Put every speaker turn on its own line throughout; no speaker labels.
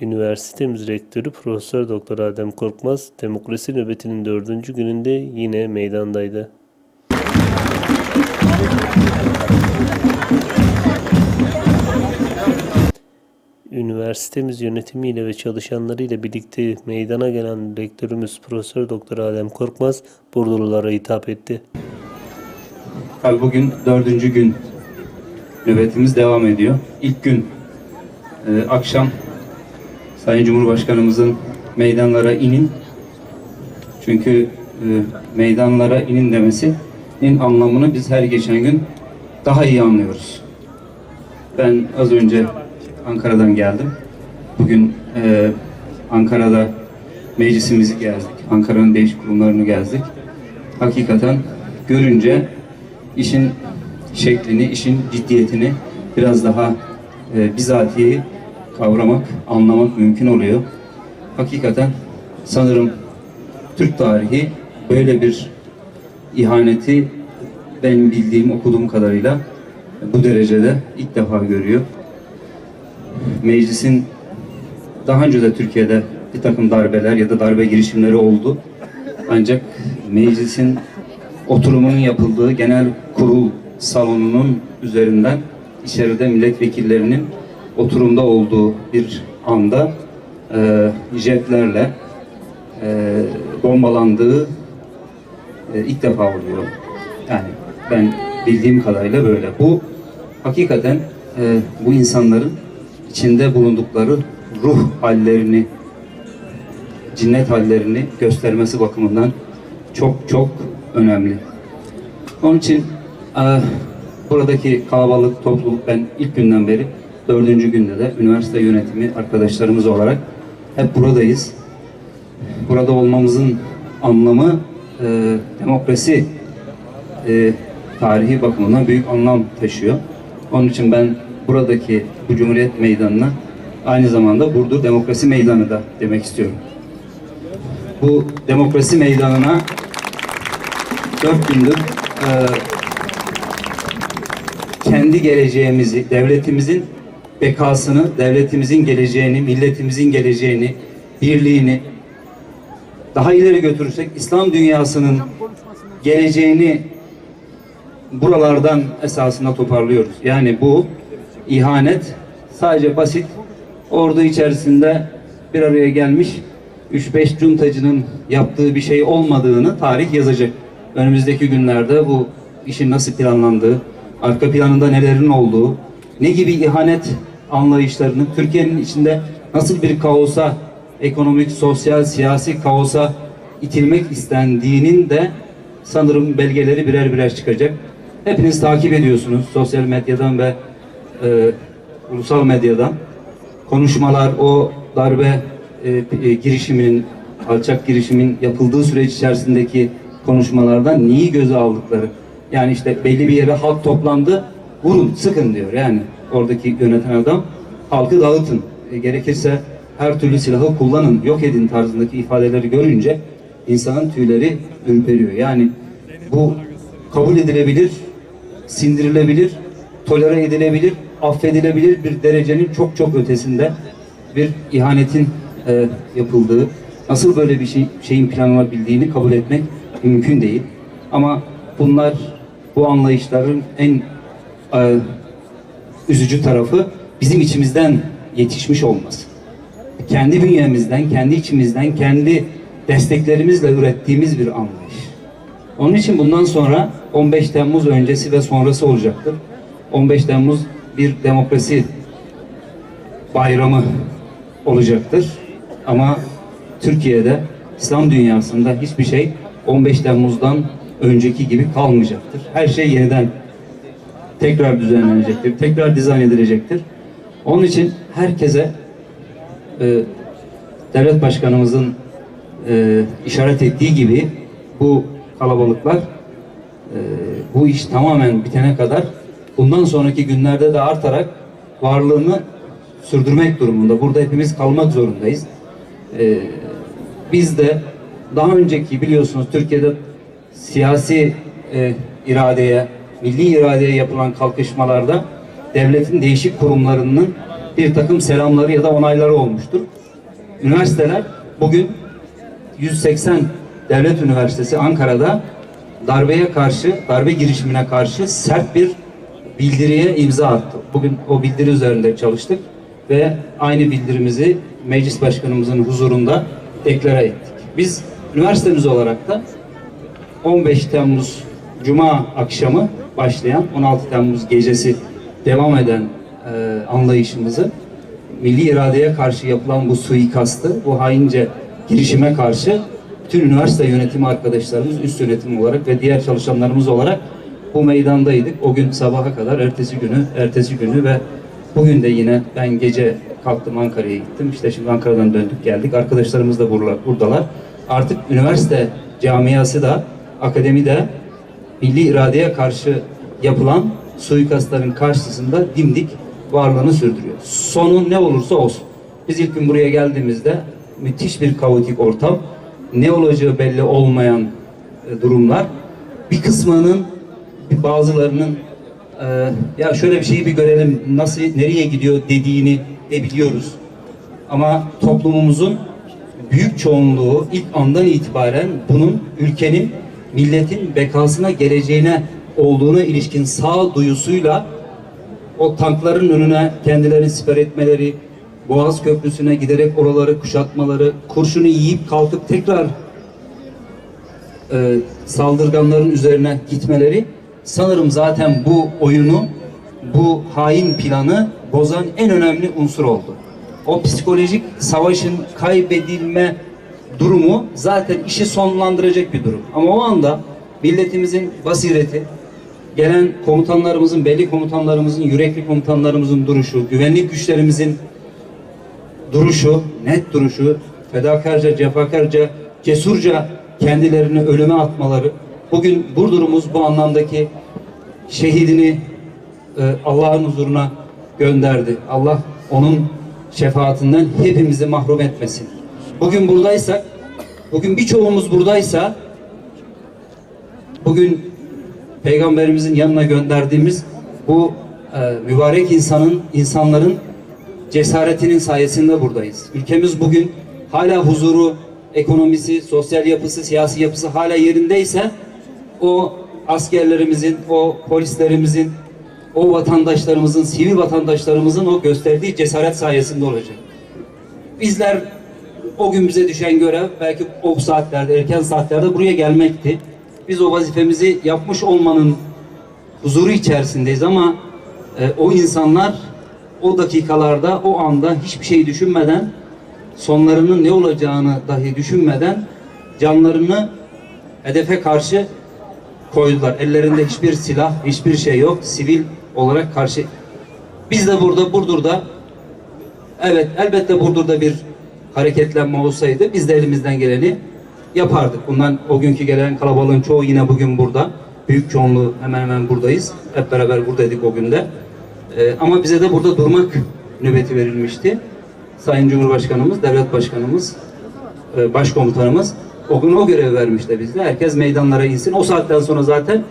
Üniversitemiz Rektörü Profesör Doktor Adem Korkmaz, demokrasi nöbetinin dördüncü gününde yine meydandaydı. Üniversitemiz yönetimiyle ve çalışanlarıyla birlikte meydana gelen rektörümüz Profesör Doktor Adem Korkmaz, Burdurlulara hitap etti.
Bugün dördüncü gün nöbetimiz devam ediyor. İlk gün e, akşam Sayın Cumhurbaşkanımızın meydanlara inin çünkü e, meydanlara inin demesinin anlamını biz her geçen gün daha iyi anlıyoruz. Ben az önce Ankara'dan geldim. Bugün e, Ankara'da meclisimizi gezdik. Ankara'nın değişik kurumlarını gezdik. Hakikaten görünce işin şeklini, işin ciddiyetini biraz daha e, bizatihi kavramak, anlamak mümkün oluyor. Hakikaten sanırım Türk tarihi böyle bir ihaneti ben bildiğim, okuduğum kadarıyla bu derecede ilk defa görüyor. Meclisin daha önce de Türkiye'de bir takım darbeler ya da darbe girişimleri oldu. Ancak meclisin oturumunun yapıldığı genel kurul salonunun üzerinden içeride milletvekillerinin oturumda olduğu bir anda e, jetlerle e, bombalandığı e, ilk defa oluyor. Yani ben bildiğim kadarıyla böyle. Bu hakikaten e, bu insanların içinde bulundukları ruh hallerini, cinnet hallerini göstermesi bakımından çok çok önemli. Onun için e, buradaki kalabalık topluluk ben ilk günden beri dördüncü günde de üniversite yönetimi arkadaşlarımız olarak hep buradayız. Burada olmamızın anlamı e, demokrasi e, tarihi bakımından büyük anlam taşıyor. Onun için ben buradaki bu Cumhuriyet Meydanı'na aynı zamanda Burdur Demokrasi Meydanı da demek istiyorum. Bu demokrasi meydanına dört gündür e, kendi geleceğimizi, devletimizin bekasını, devletimizin geleceğini, milletimizin geleceğini, birliğini daha ileri götürürsek İslam dünyasının geleceğini buralardan esasında toparlıyoruz. Yani bu ihanet sadece basit ordu içerisinde bir araya gelmiş 3-5 cuntacının yaptığı bir şey olmadığını tarih yazacak. Önümüzdeki günlerde bu işin nasıl planlandığı, arka planında nelerin olduğu, ne gibi ihanet anlayışlarının Türkiye'nin içinde nasıl bir kaosa, ekonomik, sosyal, siyasi kaosa itilmek istendiğinin de sanırım belgeleri birer birer çıkacak. Hepiniz takip ediyorsunuz sosyal medyadan ve e, ulusal medyadan. Konuşmalar, o darbe e, e, girişiminin, alçak girişimin yapıldığı süreç içerisindeki konuşmalardan neyi göze aldıkları. Yani işte belli bir yere halk toplandı, vurun, sıkın diyor. Yani oradaki yöneten adam halkı dağıtın. E, gerekirse her türlü silahı kullanın, yok edin tarzındaki ifadeleri görünce insanın tüyleri ürperiyor. Yani bu kabul edilebilir, sindirilebilir, tolere edilebilir, affedilebilir bir derecenin çok çok ötesinde bir ihanetin e, yapıldığı, nasıl böyle bir şey, şeyin planlanabildiğini kabul etmek mümkün değil. Ama bunlar bu anlayışların en e, üzücü tarafı bizim içimizden yetişmiş olması. Kendi bünyemizden, kendi içimizden, kendi desteklerimizle ürettiğimiz bir anlayış. Onun için bundan sonra 15 Temmuz öncesi ve sonrası olacaktır. 15 Temmuz bir demokrasi bayramı olacaktır. Ama Türkiye'de İslam dünyasında hiçbir şey 15 Temmuz'dan önceki gibi kalmayacaktır. Her şey yeniden tekrar düzenlenecektir, tekrar dizayn edilecektir. Onun için herkese e, devlet başkanımızın e, işaret ettiği gibi bu kalabalıklar e, bu iş tamamen bitene kadar bundan sonraki günlerde de artarak varlığını sürdürmek durumunda. Burada hepimiz kalmak zorundayız. E, biz de daha önceki biliyorsunuz Türkiye'de siyasi e, iradeye, milli iradeye yapılan kalkışmalarda devletin değişik kurumlarının bir takım selamları ya da onayları olmuştur. Üniversiteler bugün 180 Devlet Üniversitesi Ankara'da darbeye karşı, darbe girişimine karşı sert bir bildiriye imza attı. Bugün o bildiri üzerinde çalıştık ve aynı bildirimizi meclis başkanımızın huzurunda deklare ettik. Biz üniversitemiz olarak da 15 Temmuz Cuma akşamı başlayan 16 Temmuz gecesi devam eden e, anlayışımızı milli iradeye karşı yapılan bu suikastı, bu haince girişime karşı bütün üniversite yönetimi arkadaşlarımız, üst yönetim olarak ve diğer çalışanlarımız olarak bu meydandaydık. O gün sabaha kadar, ertesi günü, ertesi günü ve bugün de yine ben gece kalktım Ankara'ya gittim. İşte şimdi Ankara'dan döndük geldik. Arkadaşlarımız da buradalar. Artık üniversite camiası da, akademi de milli iradeye karşı yapılan suikastların karşısında dimdik varlığını sürdürüyor. Sonu ne olursa olsun. Biz ilk gün buraya geldiğimizde müthiş bir kaotik ortam, ne olacağı belli olmayan e, durumlar, bir kısmının, bir bazılarının e, ya şöyle bir şeyi bir görelim, nasıl, nereye gidiyor dediğini de biliyoruz. Ama toplumumuzun büyük çoğunluğu ilk andan itibaren bunun ülkenin, milletin bekasına geleceğine olduğuna ilişkin sağ duyusuyla o tankların önüne kendilerini siper etmeleri, Boğaz Köprüsü'ne giderek oraları kuşatmaları, kurşunu yiyip kalkıp tekrar e, saldırganların üzerine gitmeleri sanırım zaten bu oyunu, bu hain planı bozan en önemli unsur oldu. O psikolojik savaşın kaybedilme durumu zaten işi sonlandıracak bir durum. Ama o anda milletimizin basireti, gelen komutanlarımızın, belli komutanlarımızın, yürekli komutanlarımızın duruşu, güvenlik güçlerimizin duruşu, net duruşu, fedakarca, cefakarca, cesurca kendilerini ölüme atmaları, bugün Burdur'umuz bu anlamdaki şehidini e, Allah'ın huzuruna gönderdi. Allah onun şefaatinden hepimizi mahrum etmesin. Bugün buradaysak, bugün birçoğumuz buradaysa, bugün Peygamberimizin yanına gönderdiğimiz bu e, mübarek insanın, insanların cesaretinin sayesinde buradayız. Ülkemiz bugün hala huzuru, ekonomisi, sosyal yapısı, siyasi yapısı hala yerindeyse o askerlerimizin, o polislerimizin, o vatandaşlarımızın, sivil vatandaşlarımızın o gösterdiği cesaret sayesinde olacak. Bizler o gün bize düşen görev belki o saatlerde, erken saatlerde buraya gelmekti. Biz o vazifemizi yapmış olmanın huzuru içerisindeyiz ama e, o insanlar o dakikalarda, o anda hiçbir şey düşünmeden, sonlarının ne olacağını dahi düşünmeden canlarını hedefe karşı koydular. Ellerinde hiçbir silah, hiçbir şey yok. Sivil olarak karşı. Biz de burada, Burdur'da evet elbette Burdur'da bir hareketlenme olsaydı biz de elimizden geleni yapardık. Bundan o günkü gelen kalabalığın çoğu yine bugün burada. Büyük çoğunluğu hemen hemen buradayız. Hep beraber buradaydık o günde. Ee, ama bize de burada durmak nöbeti verilmişti. Sayın Cumhurbaşkanımız, Devlet Başkanımız, e, Başkomutanımız o gün o görevi vermişti bizde. Herkes meydanlara insin. O saatten sonra zaten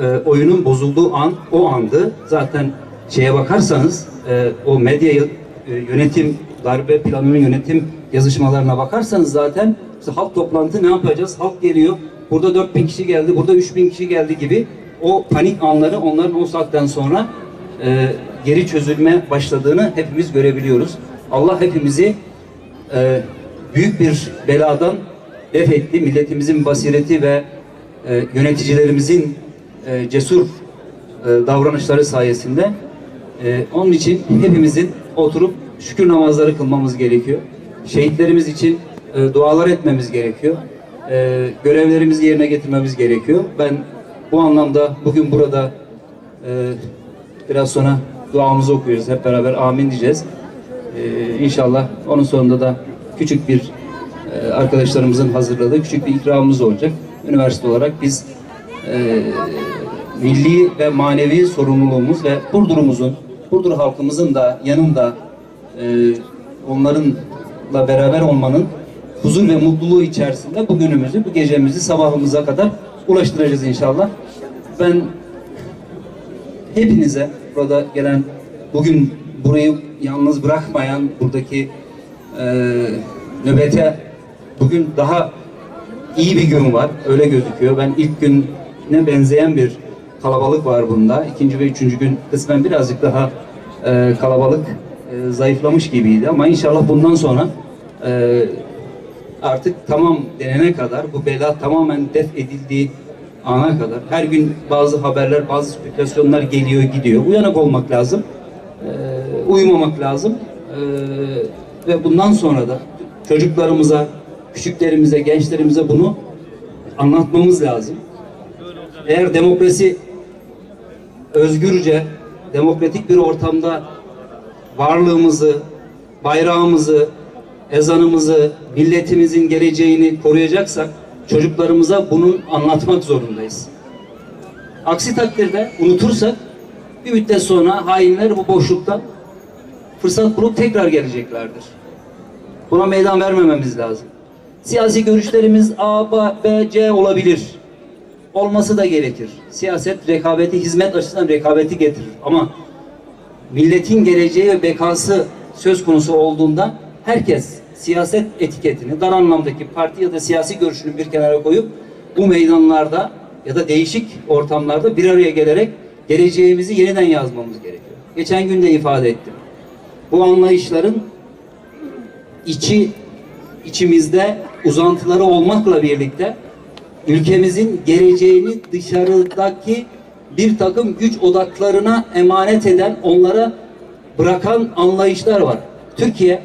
e, oyunun bozulduğu an o andı. Zaten şeye bakarsanız e, o medya e, yönetim darbe planının yönetim yazışmalarına bakarsanız zaten işte halk toplantı ne yapacağız? Halk geliyor. Burada 4000 kişi geldi, burada 3000 kişi geldi gibi o panik anları onların o saatten sonra e, geri çözülme başladığını hepimiz görebiliyoruz. Allah hepimizi e, büyük bir beladan def etti. Milletimizin basireti ve e, yöneticilerimizin e, cesur e, davranışları sayesinde e, onun için hepimizin oturup şükür namazları kılmamız gerekiyor. Şehitlerimiz için e, dualar etmemiz gerekiyor. E, görevlerimizi yerine getirmemiz gerekiyor. Ben bu anlamda bugün burada e, biraz sonra duamızı okuyoruz. Hep beraber amin diyeceğiz. E, inşallah onun sonunda da küçük bir e, arkadaşlarımızın hazırladığı küçük bir ikramımız olacak. Üniversite olarak biz e, milli ve manevi sorumluluğumuz ve Burdur'umuzun, Burdur halkımızın da yanında e, onlarınla beraber olmanın huzur ve mutluluğu içerisinde bu günümüzü, bu gecemizi sabahımıza kadar ulaştıracağız inşallah. Ben hepinize burada gelen bugün burayı yalnız bırakmayan buradaki e, nöbete bugün daha iyi bir gün var. Öyle gözüküyor. Ben ilk güne benzeyen bir kalabalık var bunda. İkinci ve üçüncü gün kısmen birazcık daha e, kalabalık e, zayıflamış gibiydi. Ama inşallah bundan sonra e, artık tamam denene kadar bu bela tamamen def edildiği ana kadar her gün bazı haberler, bazı spekülasyonlar geliyor gidiyor. Uyanık olmak lazım. E, uyumamak lazım. E, ve bundan sonra da çocuklarımıza, küçüklerimize, gençlerimize bunu anlatmamız lazım. Eğer demokrasi özgürce, demokratik bir ortamda varlığımızı, bayrağımızı, ezanımızı, milletimizin geleceğini koruyacaksak çocuklarımıza bunu anlatmak zorundayız. Aksi takdirde unutursak bir müddet sonra hainler bu boşlukta fırsat bulup tekrar geleceklerdir. Buna meydan vermememiz lazım. Siyasi görüşlerimiz A, B, C olabilir. Olması da gerekir. Siyaset rekabeti, hizmet açısından rekabeti getirir. Ama milletin geleceği ve bekası söz konusu olduğunda herkes siyaset etiketini dar anlamdaki parti ya da siyasi görüşünü bir kenara koyup bu meydanlarda ya da değişik ortamlarda bir araya gelerek geleceğimizi yeniden yazmamız gerekiyor. Geçen gün de ifade ettim. Bu anlayışların içi içimizde uzantıları olmakla birlikte ülkemizin geleceğini dışarıdaki bir takım güç odaklarına emanet eden, onlara bırakan anlayışlar var. Türkiye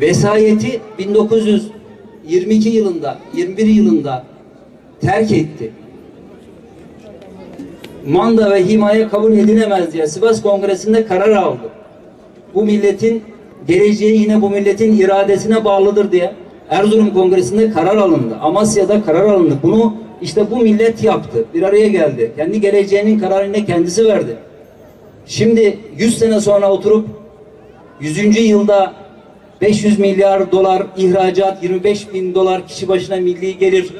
vesayeti 1922 yılında, 21 yılında terk etti. Manda ve himaye kabul edilemez diye Sivas Kongresi'nde karar aldı. Bu milletin geleceği yine bu milletin iradesine bağlıdır diye Erzurum Kongresi'nde karar alındı. Amasya'da karar alındı. Bunu işte bu millet yaptı. Bir araya geldi. Kendi geleceğinin kararını kendisi verdi. Şimdi 100 sene sonra oturup 100. yılda 500 milyar dolar ihracat, 25 bin dolar kişi başına milli gelir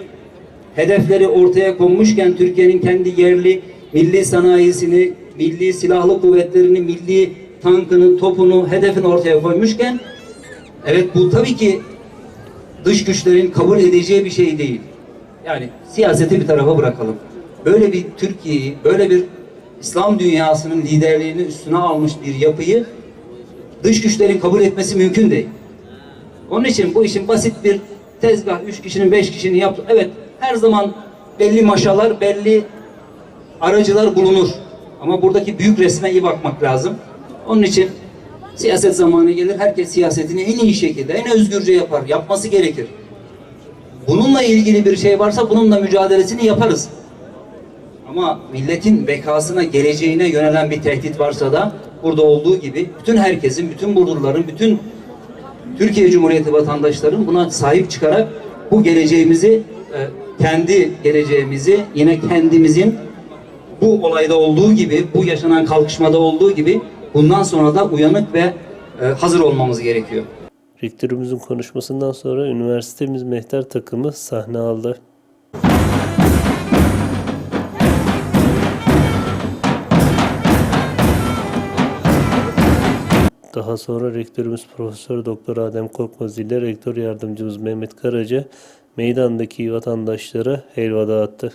hedefleri ortaya konmuşken Türkiye'nin kendi yerli milli sanayisini, milli silahlı kuvvetlerini, milli tankını, topunu, hedefini ortaya koymuşken evet bu tabii ki dış güçlerin kabul edeceği bir şey değil. Yani siyaseti bir tarafa bırakalım. Böyle bir Türkiye'yi, böyle bir İslam dünyasının liderliğini üstüne almış bir yapıyı dış güçlerin kabul etmesi mümkün değil. Onun için bu işin basit bir tezgah, üç kişinin, beş kişinin yaptı. Evet, her zaman belli maşalar, belli aracılar bulunur. Ama buradaki büyük resme iyi bakmak lazım. Onun için siyaset zamanı gelir, herkes siyasetini en iyi şekilde, en özgürce yapar. Yapması gerekir. Bununla ilgili bir şey varsa bununla mücadelesini yaparız. Ama milletin bekasına, geleceğine yönelen bir tehdit varsa da burada olduğu gibi bütün herkesin, bütün Burdurluların, bütün Türkiye Cumhuriyeti vatandaşların buna sahip çıkarak bu geleceğimizi, e, kendi geleceğimizi yine kendimizin bu olayda olduğu gibi, bu yaşanan kalkışmada olduğu gibi bundan sonra da uyanık ve e, hazır olmamız gerekiyor.
Rektörümüzün konuşmasından sonra üniversitemiz mehter takımı sahne aldı. Daha sonra rektörümüz Profesör Doktor Adem Korkmaz ile rektör yardımcımız Mehmet Karaca meydandaki vatandaşlara helva dağıttı.